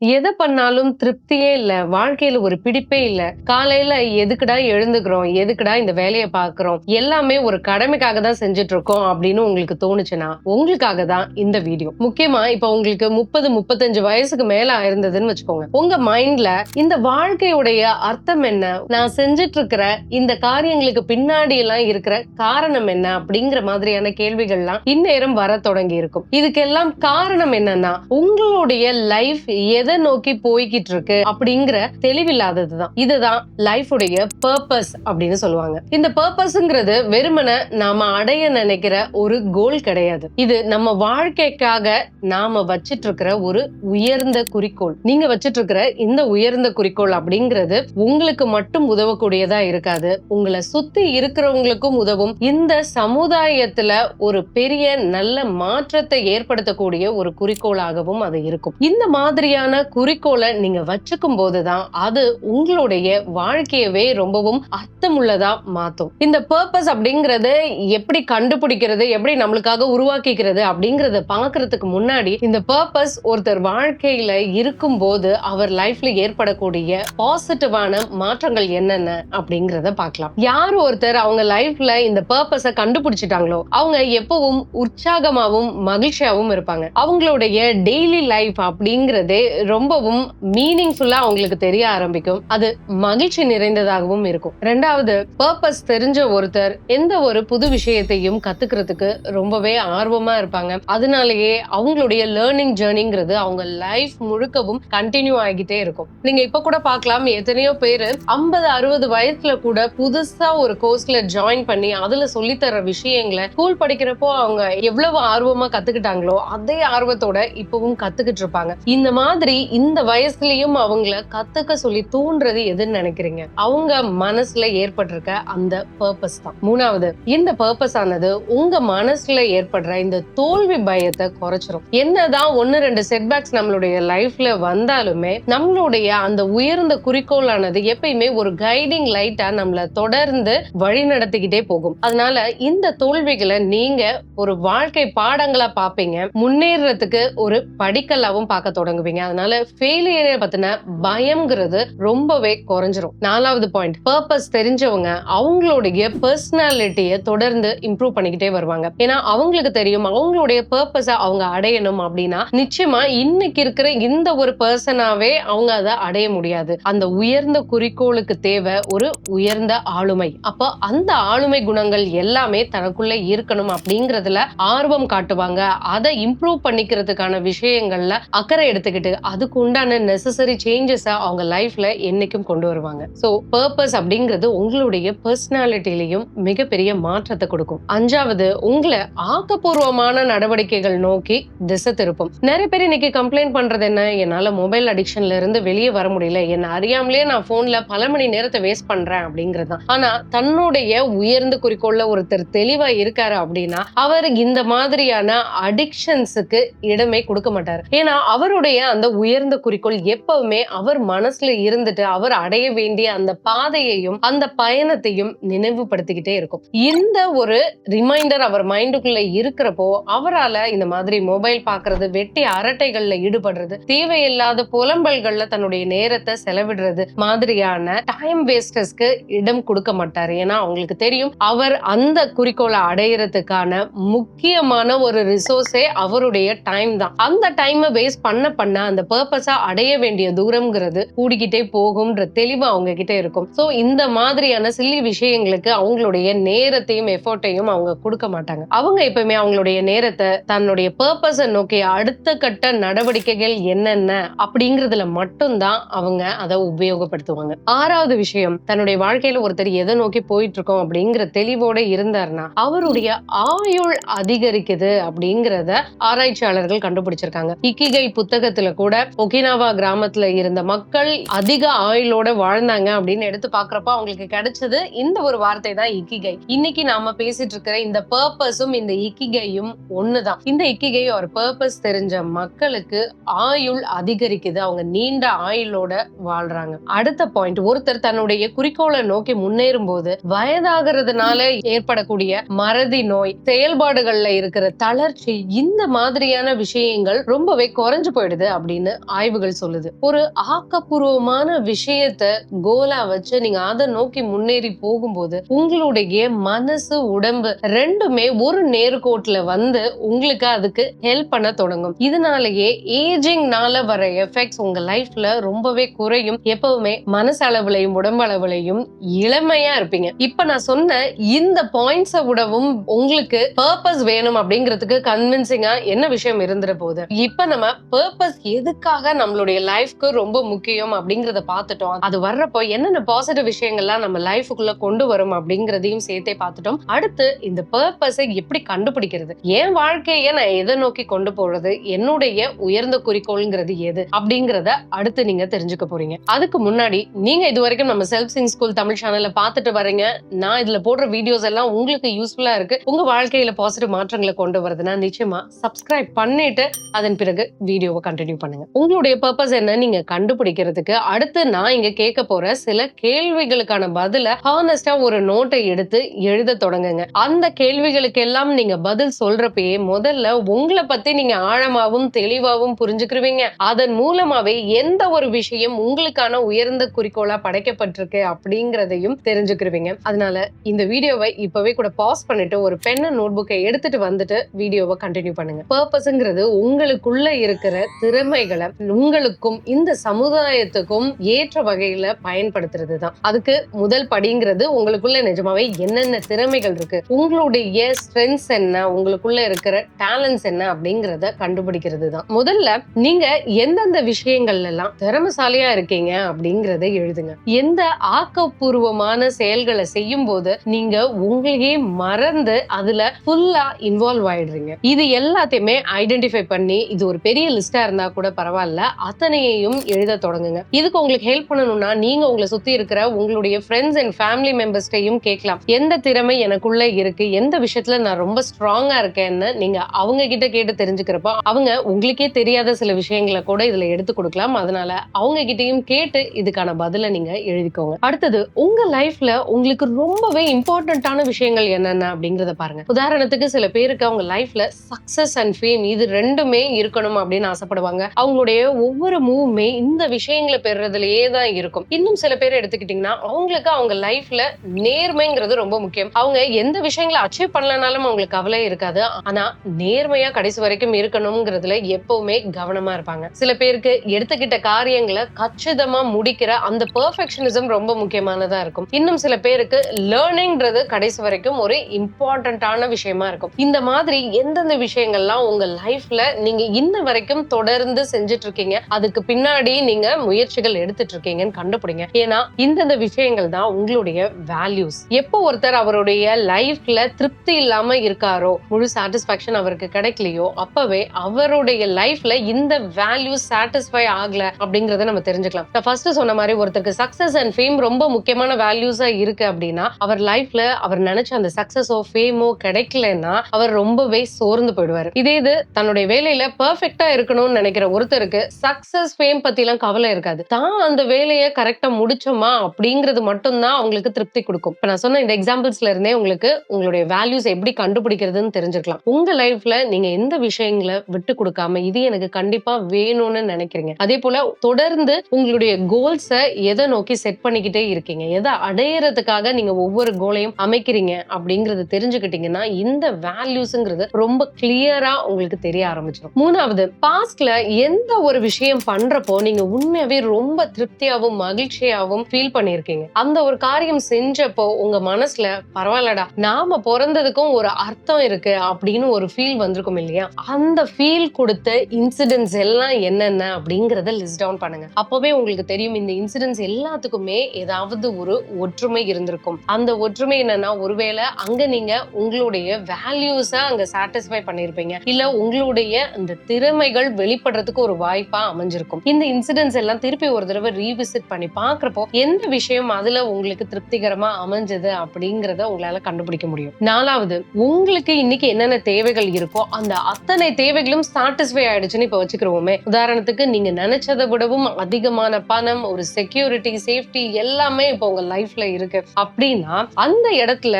எதை பண்ணாலும் திருப்தியே இல்ல. வாழ்க்கையில ஒரு பிடிப்பே இல்ல. காலையில எதுக்குடா எழுந்துக்கிறோம்? எதுக்குடா இந்த வேலையை பாக்குறோம் எல்லாமே ஒரு கடமைக்காக தான் செஞ்சுட்டு இருக்கோம் அப்படின்னு உங்களுக்கு தோணுச்சுன்னா உங்களுக்காக தான் இந்த வீடியோ. முக்கியமா இப்ப உங்களுக்கு முப்பது முப்பத்தஞ்சு வயசுக்கு மேல இருந்ததுன்னு வச்சுக்கோங்க. உங்க மைண்ட்ல இந்த வாழ்க்கையுடைய அர்த்தம் என்ன? நான் செஞ்சுட்டு இருக்கிற இந்த காரியங்களுக்கு பின்னாடி எல்லாம் இருக்கிற காரணம் என்ன? அப்படிங்கிற மாதிரியான கேள்விகள்லாம் இந்நேரம் வர தொடங்கி இருக்கும். இதுக்கெல்லாம் காரணம் என்னன்னா உங்களுடைய லைஃப் எதை எதை நோக்கி போய்கிட்டு இருக்கு அப்படிங்கிற தெளிவில்லாததுதான். இதுதான் லைஃபுடைய பர்பஸ் அப்படின்னு சொல்லுவாங்க. இந்த பர்பஸ்ங்கிறது வெறுமனை நாம அடைய நினைக்கிற ஒரு கோல் கிடையாது. இது நம்ம வாழ்க்கைக்காக நாம வச்சிட்டு இருக்கிற ஒரு உயர்ந்த குறிக்கோள். நீங்க வச்சிட்டு இருக்கிற இந்த உயர்ந்த குறிக்கோள் அப்படிங்கிறது உங்களுக்கு மட்டும் உதவக்கூடியதா இருக்காது. உங்களை சுத்தி இருக்கிறவங்களுக்கும் உதவும். இந்த சமுதாயத்துல ஒரு பெரிய நல்ல மாற்றத்தை ஏற்படுத்தக்கூடிய ஒரு குறிக்கோளாகவும் அது இருக்கும். இந்த மாதிரியான குறிக்கோளை நீங்க வச்சுக்கும் போதுதான் அது உங்களுடைய வாழ்க்கையவே ரொம்பவும் அர்த்தமுள்ளதா மாத்தும். இந்த பர்பஸ் அப்படிங்கறது எப்படி கண்டுபிடிக்கிறது எப்படி நம்மளுக்காக உருவாக்கிக்கிறது அப்படிங்கறத பாக்குறதுக்கு முன்னாடி இந்த பர்பஸ் ஒருத்தர் வாழ்க்கையில இருக்கும் போது அவர் லைஃப்ல ஏற்படக்கூடிய பாசிட்டிவான மாற்றங்கள் என்னென்ன அப்படிங்கறத பார்க்கலாம் யார் ஒருத்தர் அவங்க லைஃப்ல இந்த பர்பஸ கண்டுபிடிச்சிட்டாங்களோ அவங்க எப்பவும் உற்சாகமாவும் மகிழ்ச்சியாவும் இருப்பாங்க. அவங்களுடைய டெய்லி லைஃப் அப்படிங்கறதே ரொம்பவும் மீனிங்ஃபுல்லா அவங்களுக்கு தெரிய ஆரம்பிக்கும். அது மகிழ்ச்சி நிறைந்ததாகவும் இருக்கும். ரெண்டாவது பர்பஸ் தெரிஞ்ச ஒருத்தர் எந்த ஒரு புது விஷயத்தையும் கத்துக்கிறதுக்கு ரொம்பவே ஆர்வமா இருப்பாங்க. அதனாலேயே அவங்களுடைய லேர்னிங் ஜேர்னிங்கிறது அவங்க லைஃப் முழுக்கவும் கண்டினியூ ஆகிட்டே இருக்கும். நீங்க இப்ப கூட பார்க்கலாம் எத்தனையோ பேரு ஐம்பது அறுபது வயசுல கூட புதுசா ஒரு கோர்ஸ்ல ஜாயின் பண்ணி அதுல சொல்லித்தர விஷயங்களை ஸ்கூல் படிக்கிறப்போ அவங்க எவ்வளவு ஆர்வமா கத்துக்கிட்டாங்களோ அதே ஆர்வத்தோட இப்பவும் கத்துக்கிட்டு இருப்பாங்க. இந்த மாதிரி இந்த வயசுலயும் அவங்கள கத்துக்க சொல்லி தூண்டுறது எதுன்னு நினைக்கிறீங்க? அவங்க மனசுல ஏற்பட்டிருக்க அந்த பர்பஸ் தான். மூணாவது இந்த பர்பஸ் ஆனது உங்க மனசுல ஏற்படுற இந்த தோல்வி பயத்தை குறைச்சிரும். என்னதான் ஒன்னு ரெண்டு செட்பேக்ஸ் நம்மளுடைய லைஃப்ல வந்தாலுமே நம்மளுடைய அந்த உயர்ந்த குறிக்கோளானது எப்பயுமே ஒரு கைடிங் லைட்டா நம்மள தொடர்ந்து வழி நடத்திக்கிட்டே போகும். அதனால இந்த தோல்விகளை நீங்க ஒரு வாழ்க்கை பாடங்களா பாப்பீங்க. முன்னேறதுக்கு ஒரு படிக்கல்லாவும் பார்க்க தொடங்குவீங்க. அதனால ஃபெயிலியரை பத்தின பயம்ங்கிறது ரொம்பவே குறைஞ்சிரும். நாலாவது பாயிண்ட் பர்பஸ் தெரிஞ்சவங்க அவங்களுடைய பர்சனாலிட்டியை தொடர்ந்து இம்ப்ரூவ் பண்ணிக்கிட்டே வருவாங்க. ஏன்னா அவங்களுக்கு தெரியும் அவங்களுடைய பர்பஸை அவங்க அடையணும் அப்படின்னா நிச்சயமா இன்னைக்கு இருக்கிற இந்த ஒரு பர்சனாவே அவங்க அதை அடைய முடியாது. அந்த உயர்ந்த குறிக்கோளுக்கு தேவை ஒரு உயர்ந்த ஆளுமை. அப்போ அந்த ஆளுமை குணங்கள் எல்லாமே தனக்குள்ள இருக்கணும் அப்படிங்கறதுல ஆர்வம் காட்டுவாங்க. அதை இம்ப்ரூவ் பண்ணிக்கிறதுக்கான விஷயங்கள்ல அக்கறை எடுத்துக்கிட்டு அதுக்கு உண்டான நெசசரி சேஞ்சஸை அவங்க லைஃப்ல என்னைக்கும் கொண்டு வருவாங்க. ஸோ பர்பஸ் அப்படிங்கிறது உங்களுடைய பர்சனாலிட்டிலையும் மிகப்பெரிய மாற்றத்தை கொடுக்கும். அஞ்சாவது உங்களை ஆக்கப்பூர்வமான நடவடிக்கைகள் நோக்கி திசை திருப்பும். நிறைய பேர் இன்னைக்கு கம்ப்ளைண்ட் பண்றது என்ன? என்னால மொபைல் அடிக்ஷன்ல இருந்து வெளியே வர முடியல. என்ன அறியாமலே நான் போன்ல பல மணி நேரத்தை வேஸ்ட் பண்றேன் அப்படிங்கிறது தான். ஆனா தன்னுடைய உயர்ந்த குறிக்கோள்ல ஒருத்தர் தெளிவா இருக்காரு அப்படின்னா அவர் இந்த மாதிரியான அடிக்ஷன்ஸுக்கு இடமே கொடுக்க மாட்டார். ஏன்னா அவருடைய அந்த உயர்ந்த குறிக்கோள் எப்பவுமே அவர் மனசுல இருந்துட்டு அவர் அடைய வேண்டிய அந்த பாதையையும் அந்த பயணத்தையும் நினைவுபடுத்திக்கிட்டே இருக்கும். இந்த ஒரு ரிமைண்டர் அவர் மைண்டுக்குள்ள இருக்கிறப்போ அவரால இந்த மாதிரி மொபைல் பாக்குறது வெட்டி அரட்டைகள்ல ஈடுபடுறது தேவையில்லாத புலம்பல்கள்ல தன்னுடைய நேரத்தை செலவிடுறது மாதிரியான டைம் வேஸ்டர்ஸ்க்கு இடம் கொடுக்க மாட்டாரு. ஏன்னா அவங்களுக்கு தெரியும் அவர் அந்த குறிக்கோளை அடையிறதுக்கான முக்கியமான ஒரு ரிசோர்ஸே அவருடைய டைம் தான். அந்த டைமை வேஸ்ட் பண்ண பண்ண அந்த பர்பஸா அடைய வேண்டிய தூரம்ங்கிறது கூடிக்கிட்டே போகும்ன்ற தெளிவு அவங்க கிட்ட இருக்கும். சோ இந்த மாதிரியான சில்லி விஷயங்களுக்கு அவங்களுடைய நேரத்தையும் எஃபோர்ட்டையும் அவங்க கொடுக்க மாட்டாங்க. அவங்க எப்பவுமே அவங்களுடைய நேரத்தை தன்னுடைய பர்பஸை நோக்கி அடுத்த கட்ட நடவடிக்கைகள் என்னென்ன அப்படிங்கறதுல மட்டும்தான் அவங்க அதை உபயோகப்படுத்துவாங்க. ஆறாவது விஷயம் தன்னுடைய வாழ்க்கையில ஒருத்தர் எதை நோக்கி போயிட்டு இருக்கோம் அப்படிங்கிற தெளிவோட இருந்தாருன்னா அவருடைய ஆயுள் அதிகரிக்குது அப்படிங்கறத ஆராய்ச்சியாளர்கள் கண்டுபிடிச்சிருக்காங்க. இக்கிகை புத்தகத்துல கூட ஒகினாவா கிராமத்துல இருந்த மக்கள் அதிக ஆயுளோட வாழ்ந்தாங்க அப்படின்னு எடுத்து பாக்குறப்ப அவங்களுக்கு கிடைச்சது இந்த ஒரு வார்த்தை தான் இக்கிகை. இன்னைக்கு நாம பேசிட்டு இருக்கிற இந்த பர்பஸும் இந்த இக்கிகையும் ஒண்ணுதான். இந்த இக்கிகை ஒரு பர்பஸ் தெரிஞ்ச மக்களுக்கு ஆயுள் அதிகரிக்குது. அவங்க நீண்ட ஆயுளோட வாழ்றாங்க. அடுத்த பாயிண்ட் ஒருத்தர் தன்னுடைய குறிக்கோளை நோக்கி முன்னேறும் போது வயதாகிறதுனால ஏற்படக்கூடிய மறதி நோய் செயல்பாடுகள்ல இருக்கிற தளர்ச்சி இந்த மாதிரியான விஷயங்கள் ரொம்பவே குறைஞ்சு போயிடுது அப்படின்னு அப்படின்னு ஆய்வுகள் சொல்லுது. ஒரு ஆக்கப்பூர்வமான விஷயத்த கோலா வச்சு நீங்க அதை நோக்கி முன்னேறி போகும்போது உங்களுடைய மனசு உடம்பு ரெண்டுமே ஒரு நேர்கோட்டுல வந்து உங்களுக்கு அதுக்கு ஹெல்ப் பண்ண தொடங்கும். இதனாலேயே ஏஜிங்னால வர எஃபெக்ட்ஸ் உங்க லைஃப்ல ரொம்பவே குறையும். எப்பவுமே மனசளவுலையும் உடம்பளவுலையும் இளமையா இருப்பீங்க. இப்ப நான் சொன்ன இந்த பாயிண்ட்ஸை விடவும் உங்களுக்கு பர்பஸ் வேணும் அப்படிங்கிறதுக்கு கன்வின்சிங்கா என்ன விஷயம் இருந்துட போகுது? இப்ப நம்ம பர்பஸ் எதுக்கு எதுக்காக நம்மளுடைய லைஃப்க்கு ரொம்ப முக்கியம் அப்படிங்கறத பார்த்துட்டோம். அது வர்றப்போ என்னென்ன பாசிட்டிவ் விஷயங்கள்லாம் நம்ம லைஃபுக்குள்ள கொண்டு வரும் அப்படிங்கறதையும் சேர்த்தே பார்த்துட்டோம். அடுத்து இந்த பர்பஸை எப்படி கண்டுபிடிக்கிறது? என் வாழ்க்கையை நான் எதை நோக்கி கொண்டு போறது? என்னுடைய உயர்ந்த குறிக்கோள்ங்கிறது எது? அப்படிங்கறத அடுத்து நீங்க தெரிஞ்சுக்க போறீங்க. அதுக்கு முன்னாடி நீங்க இது வரைக்கும் நம்ம செல்ஃப் சிங் ஸ்கூல் தமிழ் சேனல்ல பார்த்துட்டு வரீங்க. நான் இதுல போடுற வீடியோஸ் எல்லாம் உங்களுக்கு யூஸ்ஃபுல்லா இருக்கு. உங்க வாழ்க்கையில பாசிட்டிவ் மாற்றங்களை கொண்டு வருதுன்னா நிச்சயமா சப்ஸ்கிரைப் பண்ணிட்டு அதன் பிறகு வீடியோவை கண்டினியூ பண்ணுங்க. உங்களுடைய பர்பஸ் என்ன? நீங்க கண்டுபிடிக்கிறதுக்கு. அடுத்து நான் இங்க கேட்க போற சில கேள்விகளுக்கான பதில ஹானஸ்டா ஒரு நோட்டை எடுத்து எழுத தொடங்குங்க. அந்த கேள்விகளுக்கு எல்லாம் நீங்க பதில் சொல்றப்பயே முதல்ல உங்களை பத்தி நீங்க ஆழமாவும் தெளிவாவும் புரிஞ்சுக்கிருவீங்க. அதன் மூலமாவே எந்த ஒரு விஷயம் உங்களுக்கான உயர்ந்த குறிக்கோளா படைக்கப்பட்டிருக்கு அப்படிங்கறதையும் தெரிஞ்சுக்கிருவீங்க. அதனால இந்த வீடியோவை இப்பவே கூட பாஸ் பண்ணிட்டு ஒரு பென் நோட் புக்கை எடுத்துட்டு வந்துட்டு வீடியோவை கண்டினியூ பண்ணுங்க. பர்பஸ்ங்கிறது உங்களுக்குள்ள இருக்கிற திறமைகள். உங்களுக்கும் இந்த சமுதாயத்துக்கும் ஏற்ற வகையில பயன்படுத்துறது தான் அதுக்கு முதல் படிங்கிறது உங்களுக்குள்ள நிஜமாவே என்னென்ன திறமைகள் இருக்கு உங்களுடைய ஸ்ட்ரென்த்ஸ் என்ன உங்களுக்குள்ள இருக்கிற டேலண்ட்ஸ் என்ன அப்படிங்கறத கண்டுபிடிக்கிறது தான் முதல்ல நீங்க எந்தெந்த விஷயங்கள்ல எல்லாம் திறமசாலியா இருக்கீங்க அப்படிங்கறத எழுதுங்க. எந்த ஆக்கப்பூர்வமான செயல்களை செய்யும் போது நீங்க உங்களையே மறந்து அதுல ஃபுல்லா இன்வால்வ் ஆயிடுறீங்க. இது எல்லாத்தையுமே ஐடென்டிஃபை பண்ணி இது ஒரு பெரிய லிஸ்டா இருந்தா கூட பரவாயில்ல. அத்தனையையும் எழுத தொடங்குங்க. இதுக்கு உங்களுக்கு ஹெல்ப் பண்ணணும்னா நீங்க உங்களை சுத்தி இருக்கிற உங்களுடைய ஃப்ரெண்ட்ஸ் அண்ட் ஃபேமிலி மெம்பர்ஸ்டையும் கேட்கலாம். எந்த திறமை எனக்குள்ள இருக்கு? எந்த விஷயத்துல நான் ரொம்ப ஸ்ட்ராங்கா இருக்கேன்னு நீங்க அவங்க கிட்ட கேட்டு தெரிஞ்சுக்கிறப்போ அவங்க உங்களுக்கே தெரியாத சில விஷயங்களை கூட இதுல எடுத்து கொடுக்கலாம். அதனால அவங்க கிட்டையும் கேட்டு இதுக்கான பதில நீங்க எழுதிக்கோங்க. அடுத்தது உங்க லைஃப்ல உங்களுக்கு ரொம்பவே இம்பார்ட்டன்டான விஷயங்கள் என்னென்ன அப்படிங்கறத பாருங்க. உதாரணத்துக்கு சில பேருக்கு அவங்க லைஃப்ல சக்சஸ் அண்ட் ஃபேம் இது ரெண்டுமே இருக்கணும் அப்படின்னு ஆசைப்படுவாங்க. அவங்களுடைய ஒவ்வொரு மூவுமே இந்த விஷயங்களை பெறுறதுலயே தான் இருக்கும். இன்னும் சில பேர் எடுத்துக்கிட்டீங்கன்னா அவங்களுக்கு அவங்க லைஃப்ல நேர்மைங்கிறது ரொம்ப முக்கியம். அவங்க எந்த விஷயங்களை அச்சீவ் பண்ணலனாலும் அவங்களுக்கு கவலை இருக்காது. ஆனா நேர்மையா கடைசி வரைக்கும் இருக்கணுங்கிறதுல எப்பவுமே கவனமா இருப்பாங்க. சில பேருக்கு எடுத்துக்கிட்ட காரியங்களை கச்சிதமா முடிக்கிற அந்த பெர்ஃபெக்ஷனிசம் ரொம்ப முக்கியமானதா இருக்கும். இன்னும் சில பேருக்கு லேர்னிங்ன்றது கடைசி வரைக்கும் ஒரு இம்பார்ட்டன்டான விஷயமா இருக்கும். இந்த மாதிரி எந்தெந்த விஷயங்கள்லாம் உங்க லைஃப்ல நீங்க இன்ன வரைக்கும் தொடர்ந்து செஞ்சுட்டு இருக்கீங்க அதுக்கு பின்னாடி நீங்க முயற்சிகள் எடுத்துட்டு இருக்கீங்கன்னு கண்டுபிடிங்க. ஏன்னா இந்தந்த விஷயங்கள் தான் உங்களுடைய வேல்யூஸ் எப்போ ஒருத்தர் அவருடைய லைஃப்ல திருப்தி இல்லாம இருக்காரோ முழு சாட்டிஸ்பாக்சன் அவருக்கு கிடைக்கலையோ அப்பவே அவருடைய லைஃப்ல இந்த வேல்யூஸ் சாட்டிஸ்ஃபை ஆகல அப்படிங்கறத நம்ம தெரிஞ்சுக்கலாம். நான் ஃபர்ஸ்ட் சொன்ன மாதிரி ஒருத்தருக்கு சக்சஸ் அண்ட் ஃபேம் ரொம்ப முக்கியமான வேல்யூஸா இருக்கு அப்படின்னா அவர் லைஃப்ல அவர் நினைச்ச அந்த சக்சஸோ ஃபேமோ கிடைக்கலன்னா அவர் ரொம்பவே சோர்ந்து போயிடுவாரு. இதே இது தன்னுடைய வேலையில பெர்ஃபெக்ட்டா இருக்கணும்னு நினைக்கிற ஒரு ஒருத்தருக்கு சக்சஸ் ஃபேம் பத்திலாம் கவலை இருக்காது. தான் அந்த வேலையை கரெக்டா முடிச்சோமா அப்படிங்கிறது மட்டும்தான் அவங்களுக்கு திருப்தி கொடுக்கும். இப்ப நான் சொன்ன இந்த எக்ஸாம்பிள்ஸ்ல இருந்தே உங்களுக்கு உங்களுடைய வேல்யூஸ் எப்படி கண்டுபிடிக்கிறதுன்னு தெரிஞ்சுக்கலாம் உங்க லைஃப்ல நீங்க எந்த விஷயங்களை விட்டு கொடுக்காம இது எனக்கு கண்டிப்பா வேணும்னு நினைக்கிறீங்க. அதே போல தொடர்ந்து உங்களுடைய கோல்ஸை எதை நோக்கி செட் பண்ணிக்கிட்டே இருக்கீங்க. எதை அடையறதுக்காக நீங்க ஒவ்வொரு கோலையும் அமைக்கிறீங்க அப்படிங்கறது தெரிஞ்சுக்கிட்டீங்கன்னா இந்த வேல்யூஸ்ங்கிறது ரொம்ப கிளியரா உங்களுக்கு தெரிய ஆரம்பிச்சிடும் மூணாவது பாஸ்ட்ல எந்த எந்த ஒரு விஷயம் பண்றப்போ நீங்க உண்மையாவே ரொம்ப திருப்தியாவும் மகிழ்ச்சியாவும் ஃபீல் பண்ணிருக்கீங்க அந்த ஒரு காரியம் செஞ்சப்போ உங்க மனசுல பரவாயில்லடா நாம பிறந்ததுக்கும் ஒரு அர்த்தம் இருக்கு அப்படின்னு ஒரு ஃபீல் வந்திருக்கும் இல்லையா? அந்த ஃபீல் கொடுத்த இன்சிடென்ட்ஸ் எல்லாம் என்னென்ன அப்படிங்கறத லிஸ்ட் டவுன் பண்ணுங்க. அப்பவே உங்களுக்கு தெரியும் இந்த இன்சிடென்ட்ஸ் எல்லாத்துக்குமே ஏதாவது ஒரு ஒற்றுமை இருந்திருக்கும். அந்த ஒற்றுமை என்னன்னா ஒருவேளை அங்க நீங்க உங்களுடைய வேல்யூஸ அங்க சாட்டிஸ்ஃபை பண்ணிருப்பீங்க இல்ல உங்களுடைய இந்த திறமைகள் வெளிப்படுறதுக்கு ஒரு வாய்ப்பா அமைஞ்சிருக்கும். இந்த இன்சிடென்ட்ஸ் எல்லாம் திருப்பி ஒரு தடவை ரீவிசிட் பண்ணி பாக்குறப்போ எந்த விஷயம் அதுல உங்களுக்கு திருப்திகரமா அமைஞ்சது அப்படிங்கறத உங்களால கண்டுபிடிக்க முடியும். நாலாவது உங்களுக்கு இன்னைக்கு என்னென்ன தேவைகள் இருக்கோ அந்த அத்தனை தேவைகளும் சாட்டிஸ்ஃபை ஆயிடுச்சுன்னு இப்ப வச்சுக்கிறோமே உதாரணத்துக்கு நீங்க நினைச்சதை விடவும் அதிகமான பணம் ஒரு செக்யூரிட்டி சேஃப்டி எல்லாமே இப்போ உங்க லைஃப்ல இருக்கு. அப்படின்னா அந்த இடத்துல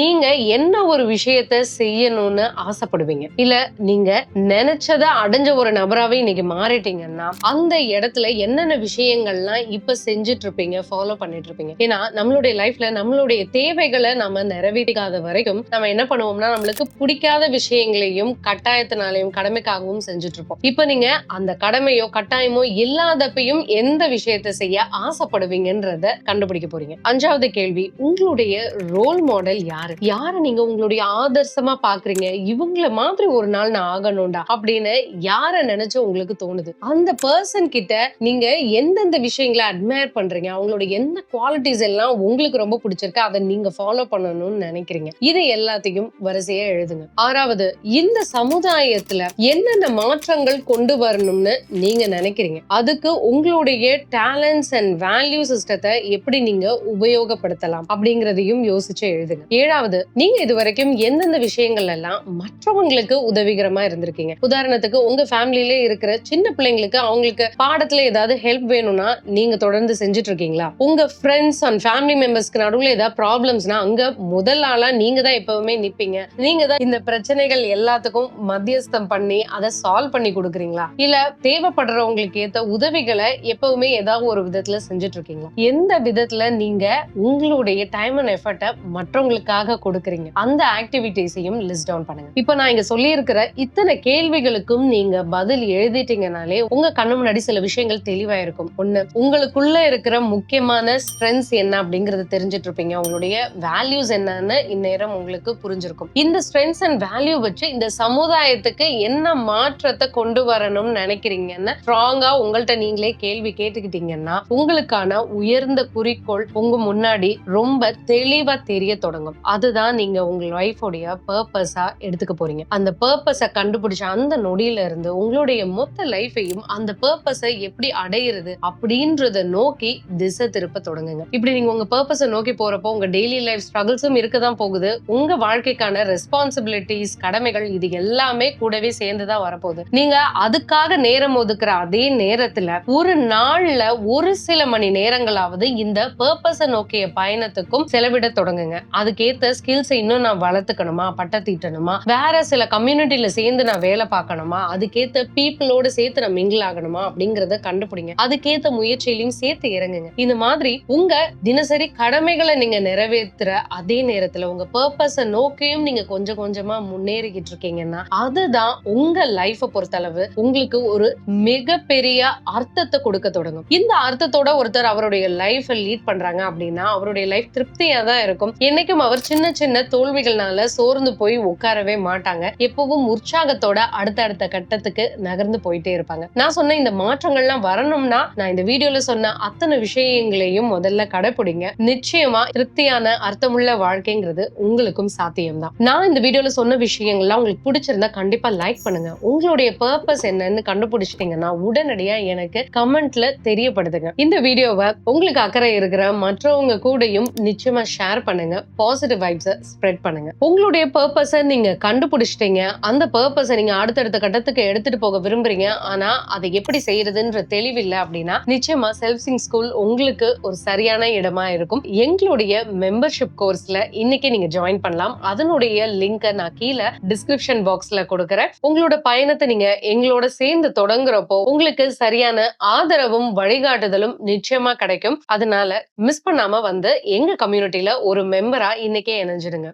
நீங்க என்ன ஒரு விஷயத்த செய்யணும்னு ஆசைப்படுவீங்க? இல்ல நீங்க நினைச்சத அடைஞ்ச ஒரு நபராவே இன்னைக்கு மாறிட்டீங்கன்னா அந்த இடத்துல என்னென்ன விஷயங்கள்லாம் இப்ப செஞ்சுட்டு இருப்பீங்க ஃபாலோ பண்ணிட்டு இருப்பீங்க ஏன்னா நம்மளுடைய லைஃப்ல நம்மளுடைய தேவைகளை நம்ம நிறைவேற்றிக்காத வரைக்கும் நம்ம என்ன பண்ணுவோம்னா நம்மளுக்கு பிடிக்காத விஷயங்களையும் கட்டாயத்தினாலையும் கடமைக்காகவும் செஞ்சுட்டு இருப்போம் இப்ப நீங்க அந்த கடமையோ கட்டாயமோ இல்லாதப்பையும் எந்த விஷயத்தை செய்ய ஆசைப்படுவீங்கன்றத கண்டுபிடிக்க போறீங்க. அஞ்சாவது கேள்வி உங்களுடைய ரோல் மாடல் யாரு? யாரை நீங்க உங்களுடைய ஆதர்சமா பாக்குறீங்க? இவங்கள மாதிரி ஒரு நாள் நான் ஆகணும்டா அப்படின்னு யார நினைச்சு உங்களுக்கு தோணுது. அந்த பர்சன் கிட்ட நீங்க எந்தெந்த விஷயங்களை அட்மயர் பண்றீங்க? அவங்களோட எந்த குவாலிட்டிஸ் எல்லாம் உங்களுக்கு ரொம்ப பிடிச்சிருக்கு? அதை நீங்க ஃபாலோ பண்ணணும்னு நினைக்கிறீங்க. இது எல்லாத்தையும் வரிசையா எழுதுங்க. ஆறாவது இந்த சமுதாயத்துல என்னென்ன மாற்றங்கள் கொண்டு வரணும்னு நீங்க நினைக்கிறீங்க? அதுக்கு உங்களுடைய டேலண்ட்ஸ் அண்ட் வேல்யூ சிஸ்டத்தை எப்படி நீங்க உபயோகப்படுத்தலாம்? அப்படிங்கறதையும் யோசிச்சு எழுதுங்க. ஏழாவது நீங்க இது வரைக்கும் எந்தெந்த விஷயங்கள் எல்லாம் மற்றவங்களுக்கு உதவிகரமா இருந்திருக்கீங்க? உதாரணத்துக்கு உங்க ஃபேமிலியில இருக்கிற சின்ன பிள்ளைங்களுக்கு அவங்களுக்கு பாடத்துல ஏதாவது ஹெல்ப் வேணும்னா நீங்க தொடர்ந்து செஞ்சுட்டு இருக்கீங்களா உங்க ஃப்ரெண்ட்ஸ் அண்ட் ஃபேமிலி மெம்பர்ஸ்க்கு நடுவுல ஏதாவது ப்ராப்ளம்ஸ்னா அங்க முதல் ஆளா நீங்க தான் எப்பவுமே நிப்பீங்க. நீங்க தான் இந்த பிரச்சனைகள் எல்லாத்துக்கும் மத்தியஸ்தம் பண்ணி அதை சால்வ் பண்ணி கொடுக்குறீங்களா? இல்ல தேவைப்படுறவங்களுக்கு ஏத்த உதவிகளை எப்பவுமே ஏதாவது ஒரு விதத்துல செஞ்சுட்டு இருக்கீங்களா எந்த விதத்துல நீங்க உங்களுடைய டைம் அண்ட் எஃபர்ட்டை மற்றவங்களுக்காக கொடுக்குறீங்க? அந்த ஆக்டிவிட்டிஸையும் லிஸ்ட் டவுன் பண்ணுங்க. இப்போ நான் இங்க சொல்லியிருக்கிற இத்தனை கேள்விகளுக்கும் நீங்க பதில் எழுதிட்டு எழுதிட்டீங்கனாலே உங்க கண்ணு முன்னாடி சில விஷயங்கள் தெளிவா இருக்கும் ஒண்ணு உங்களுக்குள்ள இருக்கிற முக்கியமான ஸ்ட்ரென்த்ஸ் என்ன அப்படிங்கறத தெரிஞ்சிட்டு இருப்பீங்க உங்களுடைய வேல்யூஸ் என்னன்னு இந்நேரம் உங்களுக்கு புரிஞ்சிருக்கும். இந்த ஸ்ட்ரென்த்ஸ் அண்ட் வேல்யூ வச்சு இந்த சமுதாயத்துக்கு என்ன மாற்றத்தை கொண்டு வரணும்னு நினைக்கிறீங்கன்னு ஸ்ட்ராங்கா உங்கள்ட்ட நீங்களே கேள்வி கேட்டுக்கிட்டீங்கன்னா உங்களுக்கான உயர்ந்த குறிக்கோள் உங்க முன்னாடி ரொம்ப தெளிவா தெரிய தொடங்கும். அதுதான் நீங்க உங்க லைஃபோடைய பர்பஸா எடுத்துக்க போறீங்க. அந்த பர்பஸை கண்டுபிடிச்ச அந்த நொடியில இருந்து உங்களுடைய மொத்த லைஃபையும் அந்த பர்பஸை எப்படி அடையிறது அப்படின்றத நோக்கி திசை திருப்ப தொடங்குங்க. இப்படி நீங்க உங்க பர்பஸை நோக்கி போறப்போ உங்க டெய்லி லைஃப் ஸ்ட்ரகிள்ஸும் இருக்கதான் போகுது. உங்க வாழ்க்கைக்கான ரெஸ்பான்சிபிலிட்டிஸ் கடமைகள் இது எல்லாமே கூடவே சேர்ந்துதான் வரப்போகுது. நீங்க அதுக்காக நேரம் ஒதுக்குற அதே நேரத்துல ஒரு நாள்ல ஒரு சில மணி நேரங்களாவது இந்த பர்பஸை நோக்கிய பயணத்துக்கும் செலவிட தொடங்குங்க. அதுக்கேத்த ஸ்கில்ஸை இன்னும் நான் வளர்த்துக்கணுமா? பட்டத்தீட்டணுமா வேற சில கம்யூனிட்டியில சேர்ந்து நான் வேலை பார்க்கணுமா? அதுக்கேத்த பீப்புளோட சேர்த்து நான் மிங்கிள் ஆகணுமா அப்படிங்கறத கண்டுபிடிங்க. அதுக்கேத்த முயற்சியிலையும் சேர்த்து இறங்குங்க. இந்த மாதிரி உங்க தினசரி கடமைகளை நீங்க நிறைவேற்றுற அதே நேரத்துல உங்க பர்பஸ நோக்கியும் நீங்க கொஞ்சம் கொஞ்சமா முன்னேறிக்கிட்டு இருக்கீங்கன்னா அதுதான் உங்க லைஃப பொறுத்தளவு உங்களுக்கு ஒரு மிகப்பெரிய அர்த்தத்தை கொடுக்க தொடங்கும். இந்த அர்த்தத்தோட ஒருத்தர் அவருடைய லைஃப லீட் பண்றாங்க அப்படின்னா அவருடைய லைஃப் திருப்தியா தான் இருக்கும். என்னைக்கும் அவர் சின்ன சின்ன தோல்விகள்னால சோர்ந்து போய் உட்காரவே மாட்டாங்க. எப்பவும் உற்சாகத்தோட அடுத்தடுத்த கட்டத்துக்கு நகர்ந்து போயிட்டே இருப்பாங்க. நான் சொன்ன இந்த மாற்றங்கள்லாம் வரணும்னா நான் இந்த வீடியோல சொன்ன அத்தனை விஷயங்களையும் முதல்ல கடைபிடிங்க நிச்சயமா திருப்தியான அர்த்தமுள்ள வாழ்க்கைங்கிறது உங்களுக்கும் சாத்தியம்தான். நான் இந்த வீடியோல சொன்ன விஷயங்கள்லாம் உங்களுக்கு பிடிச்சிருந்தா கண்டிப்பா லைக் பண்ணுங்க. உங்களுடைய பர்பஸ் என்னன்னு கண்டுபிடிச்சிட்டீங்கன்னா உடனடியா எனக்கு கமெண்ட்ல தெரியப்படுத்துங்க. இந்த வீடியோவை உங்களுக்கு அக்கறை இருக்கிற மற்றவங்க கூடயும் நிச்சயமா ஷேர் பண்ணுங்க. பாசிட்டிவ் வைப்ஸை ஸ்ப்ரெட் பண்ணுங்க. உங்களுடைய பர்பஸை நீங்க கண்டுபிடிச்சிட்டீங்க. அந்த பர்பஸை நீங்க அடுத்தடுத்த கட்டத்துக்கு எடுத்துட்டு போக விரும்புறீங்க. ஆனா அதை எப்படி செய்யறதுன்ற தெளிவில்லை அப்படின்னா நிச்சயமா செல்ஃபிங் ஸ்கூல் உங்களுக்கு ஒரு சரியான இடமா இருக்கும். எங்களுடைய மெம்பர்ஷிப் கோர்ஸ்ல இன்னைக்கு நீங்க ஜாயின் பண்ணலாம். அதனுடைய லிங்கை நான் கீழே டிஸ்கிரிப்ஷன் பாக்ஸ்ல கொடுக்குறேன். உங்களோட பயணத்தை நீங்க எங்களோட சேர்ந்து தொடங்குறப்போ உங்களுக்கு சரியான ஆதரவும் வழிகாட்டுதலும் நிச்சயமா கிடைக்கும். அதனால மிஸ் பண்ணாம வந்து எங்க கம்யூனிட்டியில ஒரு மெம்பரா இன்னைக்கே இணைஞ்சிடுங்க.